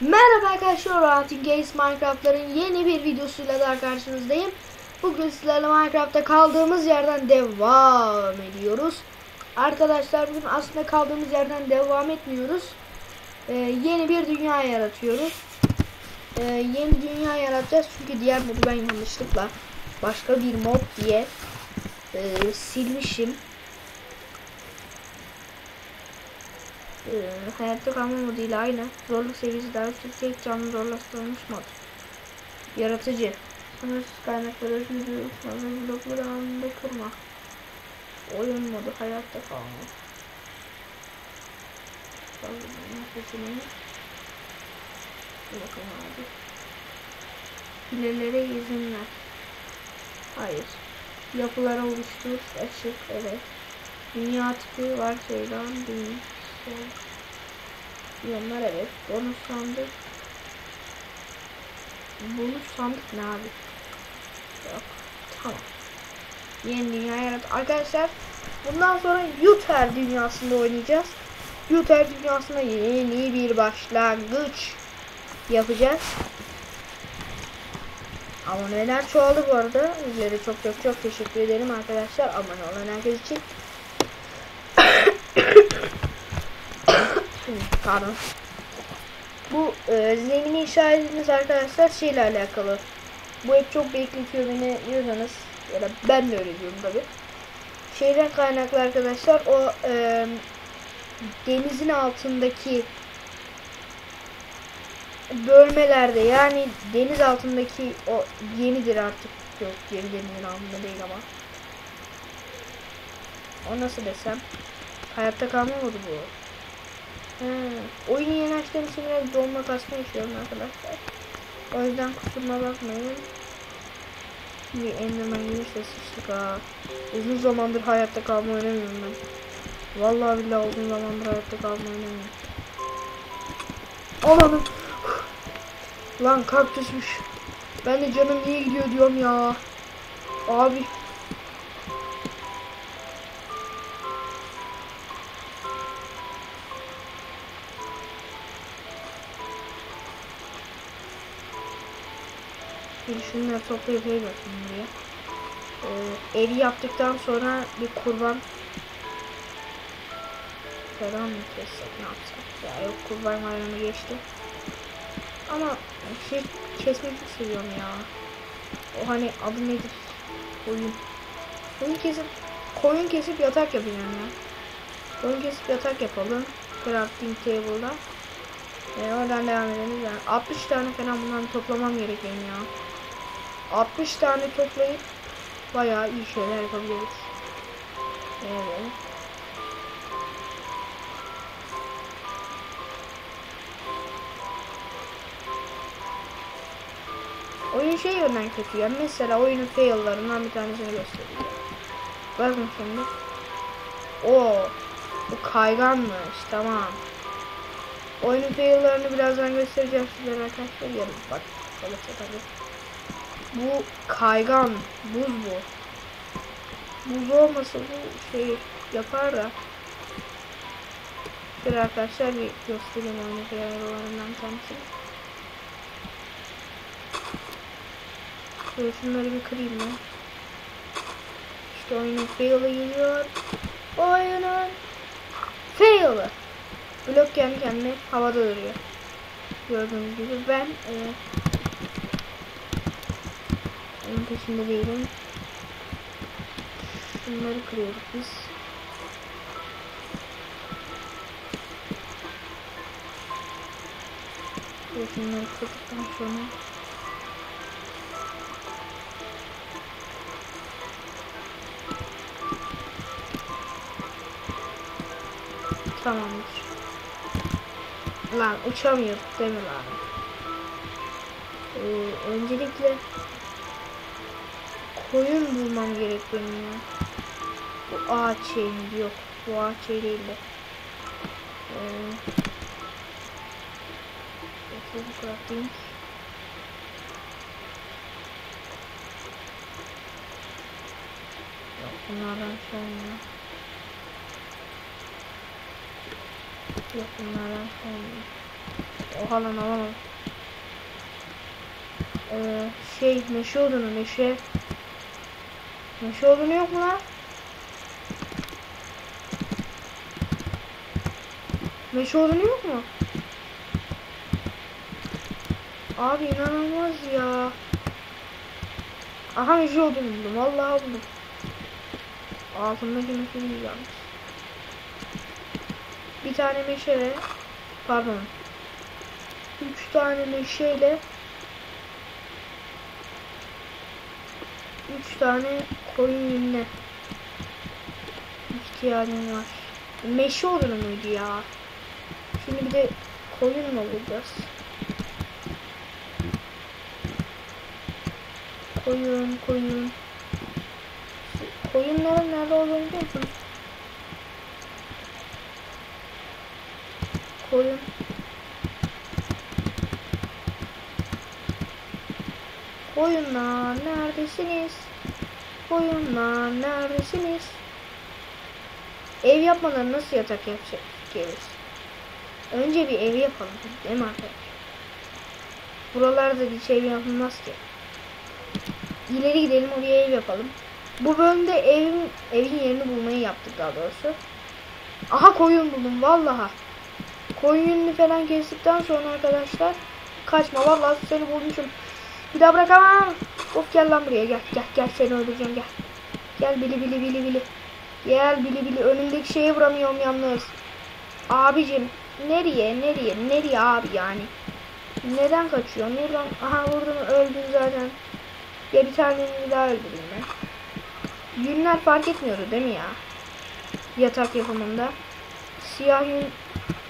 Merhaba arkadaşlar, Rahatin Games Minecraft'ların yeni bir videosuyla daha karşınızdayım. Bugün sizlerle Minecraft'ta kaldığımız yerden devam ediyoruz. Arkadaşlar bugün aslında kaldığımız yerden devam etmiyoruz. Ee, yeni bir dünya yaratıyoruz. Ee, yeni dünya yaratacağız çünkü diğer modu ben yanlışlıkla başka bir mod diye e, silmişim. Ee, hayatta kalma moduyla aynı. Zorluk seviyesi daha yüksek canlı zorlaştırılmış mod. Yaratıcı. Sınırsız kaynakları özgürlüğü uçmalı blokları anında kırma. Oyun modu hayatta kalma. Seçeneği. Bakalım abi. Hilelere izin ver. Hayır. Yapılara oluştur. Açık. Evet. Dünya tipi var şeyden değil. Yollar evet. Bonus sandık. Bonus sandık ne abi? Yok. Tamam. Yeni dünya yarat. Arkadaşlar bundan sonra Yuter dünyasında oynayacağız. Yuter dünyasında yeni bir başlangıç yapacağız. Aboneler çoğaldı bu arada. Sizlere çok çok çok teşekkür ederim arkadaşlar. Abone olan herkes için. Pardon. Bu e, zemini inşa ediniz arkadaşlar şeyle alakalı. Bu hep çok bekletiyor beni diyorsanız ya da ben de öyle diyorum tabi. Şeyden kaynaklı arkadaşlar o e, denizin altındaki bölmelerde yani deniz altındaki o yenidir artık yok geri denizin altında değil ama o nasıl desem hayatta kalma modu bu Hmm. Oyunu yeni açtığım için biraz donma kasma yaşıyorum arkadaşlar. O yüzden kusuruma bakmayın. Bir Enderman gelirse sıçtık ha. Uzun zamandır hayatta kalma oynamıyorum ben. Vallahi billahi uzun zamandır hayatta kalma oynamıyorum. Amanım. Lan kaktüsmüş. Ben de canım niye gidiyor diyorum ya. Abi Şimdi şunları toplayıp ev yapayım buraya. Ee, evi yaptıktan sonra bir kurban falan mı kessek ne yapsak ya yok kurban bayramı geçti. Ama şey kesmeyi çok seviyorum ya. O hani adı nedir? Koyun. Koyun kesip koyun kesip yatak yapacağım ya. Koyun kesip yatak yapalım. Crafting table'da. Ee, oradan devam edelim. Yani 60 tane falan bundan toplamam gerekiyor ya. 60 tane toplayıp bayağı iyi şeyler yapabiliriz. Evet. Oyun şey yönden kötü ya. Mesela oyunun fail'larından bir tanesini göstereyim. Bakın şimdi. O bu kayganmış. Tamam. Oyunun fail'larını birazdan göstereceğim sizlere arkadaşlar. Yarın bak. Kalırsa tabii. Bu kaygan. Buz bu. Buz olmasa bu şey yapar da. Şöyle arkadaşlar bir göstereyim oyunu ayarlarından tanesini. Şöyle şunları bir kırayım ben. İşte oyunun fail'ı geliyor. Oyunun fail'ı. Blok kendi havada duruyor. Gördüğünüz gibi ben e, onun peşinde değilim. Şunları kırıyoruz biz. Ve şunları kırdıktan sonra Tamamdır. Lan uçamıyor değil mi lan? Ee, öncelikle koyun bulmam gerek benim ya. Bu ağaç şey mi? Yok. Bu ağaç şey değil de. Ee, crafting. Yok bunlardan sonra. Yok bunlardan sonra. Oha lan alamam. Ee, şey meşe odunu meşe. Meşe odunu yok mu lan? Meşe odunu yok mu? Abi inanılmaz ya. Aha meşe odunu buldum. Vallahi buldum. Altındaki meşe yalnız. Bir tane meşe pardon. Üç tane meşeyle üç tane koyun yününe ihtiyacım var. Meşe odunu muydu ya? Şimdi bir de koyun mu bulacağız? Koyun, koyun. Koyunların nerede olduğunu biliyor musun? Koyun. Koyunlar neredesiniz? Koyunlar neredesiniz? Ev yapmadan nasıl yatak yapacak gelir? Önce bir ev yapalım değil mi arkadaşlar? Buralarda hiç ev yapılmaz ki. İleri gidelim oraya ev yapalım. Bu bölümde evin evin yerini bulmayı yaptık daha doğrusu. Aha koyun buldum vallaha. Koyun yününü falan kestikten sonra arkadaşlar kaçma vallahi seni bulmuşum. Bir daha bırakamam. Of gel lan buraya gel gel gel seni öldüreceğim gel. Gel bili bili bili bili. Gel bili bili önündeki şeye vuramıyorum yalnız. Abicim nereye nereye nereye abi yani. Neden kaçıyor? Neden? Aha vurdum öldün zaten. Ya bir tanesini daha öldüreyim ben. Yünler fark etmiyordu değil mi ya? Yatak yapımında. Siyah yün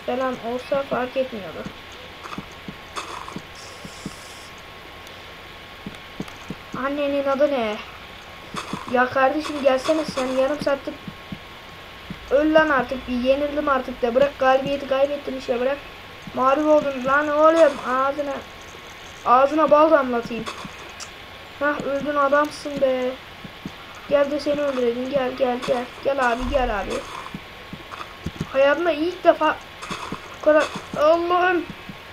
falan olsa fark etmiyordu. Annenin adı ne? Ya kardeşim gelsene sen yarım saattir öl lan artık bir yenildim artık da bırak galibiyeti kaybettin işte bırak. Mağlup oldun. Lan oğlum ağzına ağzına bal damlatayım. Hah öldün adamsın be. Gel de seni öldürelim. Gel gel gel. Gel abi gel abi. Hayatımda ilk defa bu kadar Allah'ım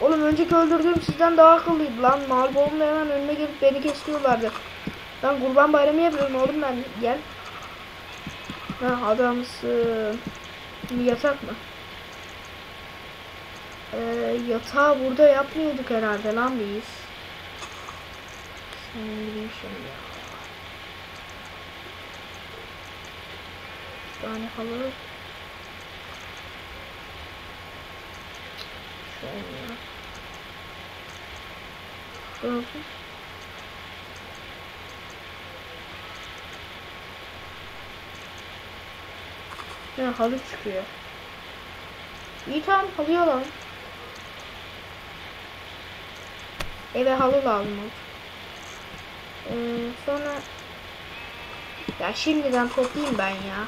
oğlum önceki öldürdüğüm sizden daha akıllıydı lan oldum da hemen önüme gelip beni kesiyorlardı Lan kurban bayramı yapıyorum oğlum ben. Gel. Ha adamsın. Şimdi yatak mı? Ee, yatağı burada yapmıyorduk herhalde lan biz. Gibi şimdi ya. Tane halı. Şöyle. Şöyle. Ya halı çıkıyor. İyi tamam halı alalım. Eve halı lazım. Ee, sonra ya şimdiden toplayayım ben ya.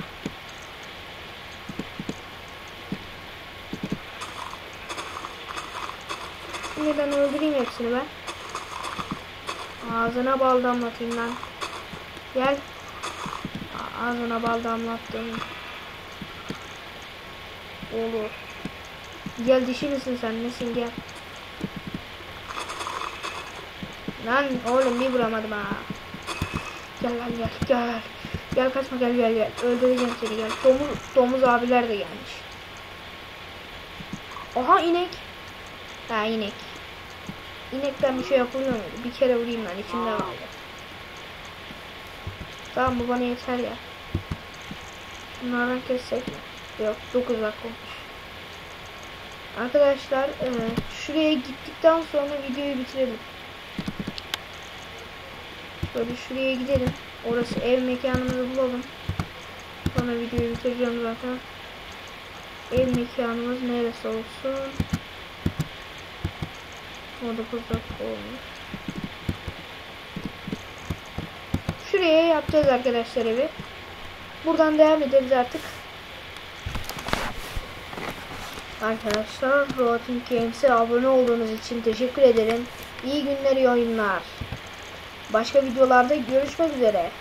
Şimdiden öldüreyim hepsini ben. Ağzına bal damlatayım lan. Gel. Ağzına bal damlattım. Olur. Gel dişi misin sen nesin gel. Lan oğlum bir vuramadım ha. Gel lan gel gel. Gel kaçma gel gel gel. Öldüreceğim seni gel. Domuz, domuz abiler de gelmiş. Oha inek. Ha inek. İnekten bir şey yapılıyor muydu? Bir kere vurayım ben içimde kaldı. Tamam bu bana yeter ya. Bunlardan kessek mi? Yok 9 dakika olmuş. Arkadaşlar e, şuraya gittikten sonra videoyu bitirelim. Böyle şuraya gidelim. Orası ev mekanımızı bulalım. Sonra videoyu bitireceğim zaten. Ev mekanımız neresi olsun? O 9 dakika olmuş. Şuraya yapacağız arkadaşlar evi. Buradan devam ederiz artık. Arkadaşlar Roating Games'e abone olduğunuz için teşekkür ederim. İyi günler, iyi oyunlar. Başka videolarda görüşmek üzere.